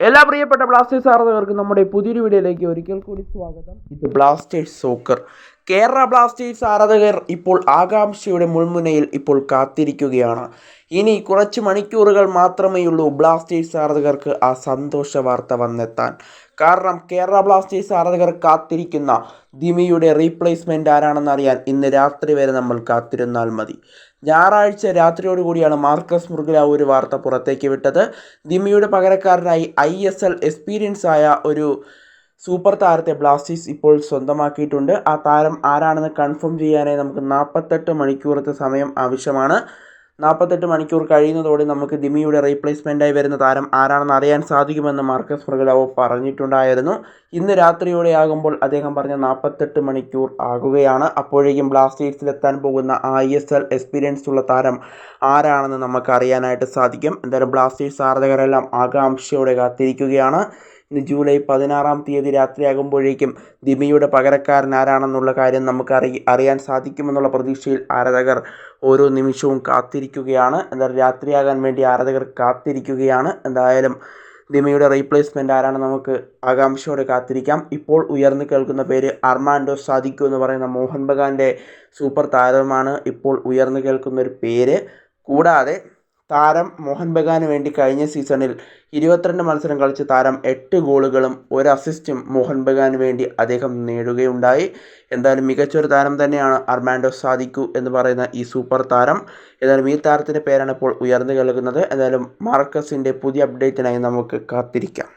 എല്ലാ പ്രിയപ്പെട്ട ബ്ലാസ്റ്റേഴ്സ് ആരാധകർക്കും നമ്മുടെ പുതിയൊരു വീഡിയോയിലേക്ക് ഒരിക്കൽ കൂടി സ്വാഗതം. ഇത് ബ്ലാസ്റ്റേഴ്സ് സോക്കർ. കേരള ബ്ലാസ്റ്റേഴ്സ് ആരാധകർ ഇപ്പോൾ ആകാംക്ഷയുടെ മുൾമുനയിൽ ഇപ്പോൾ കാത്തിരിക്കുകയാണ്. ഇനി കുറച്ച് മണിക്കൂറുകൾ മാത്രമേയുള്ളൂ ബ്ലാസ്റ്റേഴ്സ് ആരാധകർക്ക് ആ സന്തോഷ വാർത്ത വന്നെത്താൻ. കാരണം കേരള ബ്ലാസ്റ്റേഴ്സ് ആരാധകർ കാത്തിരിക്കുന്ന ദിമിയുടെ റീപ്ലേസ്മെന്റ് ആരാണെന്നറിയാൻ ഇന്ന് രാത്രി വരെ നമ്മൾ കാത്തിരുന്നാൽ മതി. ഞായറാഴ്ച രാത്രിയോടുകൂടിയാണ് മാർക്കസ് മുർഗില ഒരു വാർത്ത പുറത്തേക്ക് വിട്ടത്. ദിമിയുടെ പകരക്കാരനായി ഐ എസ് എൽ എക്സ്പീരിയൻസ് ആയ ഒരു സൂപ്പർ താരത്തെ ബ്ലാസ്റ്റേഴ്സ് ഇപ്പോൾ സ്വന്തമാക്കിയിട്ടുണ്ട്. ആ താരം ആരാണെന്ന് കൺഫേം ചെയ്യാനായി നമുക്ക് നാൽപ്പത്തെട്ട് മണിക്കൂറത്തെ സമയം ആവശ്യമാണ്. നാൽപ്പത്തെട്ട് മണിക്കൂർ കഴിയുന്നതോടെ നമുക്ക് ദിമിയുടെ റീപ്ലേസ്മെന്റായി വരുന്ന താരം ആരാണെന്ന് അറിയാൻ സാധിക്കുമെന്ന് മാർക്കസ് ഫ്രഗലാവോ പറഞ്ഞിട്ടുണ്ടായിരുന്നു. ഇന്ന് രാത്രിയോടെ ആകുമ്പോൾ അദ്ദേഹം പറഞ്ഞ നാൽപ്പത്തെട്ട് മണിക്കൂർ ആകുകയാണ്. അപ്പോഴേക്കും ബ്ലാസ്റ്റേഴ്സിലെത്താൻ പോകുന്ന ഐ എസ് എൽ എക്സ്പീരിയൻസ് ഉള്ള താരം ആരാണെന്ന് നമുക്ക് അറിയാനായിട്ട് സാധിക്കും. എന്തായാലും ബ്ലാസ്റ്റേഴ്സ് ആരാധകരെല്ലാം ആകാംക്ഷയോടെ കാത്തിരിക്കുകയാണ്. ഇന്ന് ജൂലൈ പതിനാറാം തീയതി രാത്രിയാകുമ്പോഴേക്കും ദിമിയുടെ പകരക്കാരൻ ആരാണെന്നുള്ള കാര്യം നമുക്ക് അറി അറിയാൻ സാധിക്കുമെന്നുള്ള പ്രതീക്ഷയിൽ ആരാധകർ ഓരോ നിമിഷവും കാത്തിരിക്കുകയാണ്. എന്തായാലും രാത്രിയാകാൻ വേണ്ടി ആരാധകർ കാത്തിരിക്കുകയാണ്. എന്തായാലും ദിമിയുടെ റീപ്ലേസ്മെന്റ് ആരാണെന്ന് നമുക്ക് ആകാംക്ഷയോടെ കാത്തിരിക്കാം. ഇപ്പോൾ ഉയർന്നു കേൾക്കുന്ന പേര് അർമാൻഡോ സാദിക്കു എന്ന് പറയുന്ന മോഹൻ ബഗാന്റെ സൂപ്പർ താരമാണ് ഇപ്പോൾ ഉയർന്നു കേൾക്കുന്ന ഒരു പേര്. കൂടാതെ താരം മോഹൻ ബഗാന് വേണ്ടി കഴിഞ്ഞ സീസണിൽ ഇരുപത്തിരണ്ട് മത്സരം കളിച്ച് താരം എട്ട് ഗോളുകളും ഒരു അസിസ്റ്റും മോഹൻ ബഗാന് വേണ്ടി അദ്ദേഹം നേടുകയുണ്ടായി. എന്തായാലും മികച്ചൊരു താരം തന്നെയാണ് അർമാൻഡോ സാദിക്കു എന്ന് പറയുന്ന ഈ സൂപ്പർ താരം. എന്തായാലും ഈ താരത്തിന്റെ പേരാണ് ഇപ്പോൾ ഉയർന്നു കേൾക്കുന്നത് എന്തായാലും മാർക്കസിന്റെ പുതിയ അപ്ഡേറ്റിനായി നമുക്ക് കാത്തിരിക്കാം.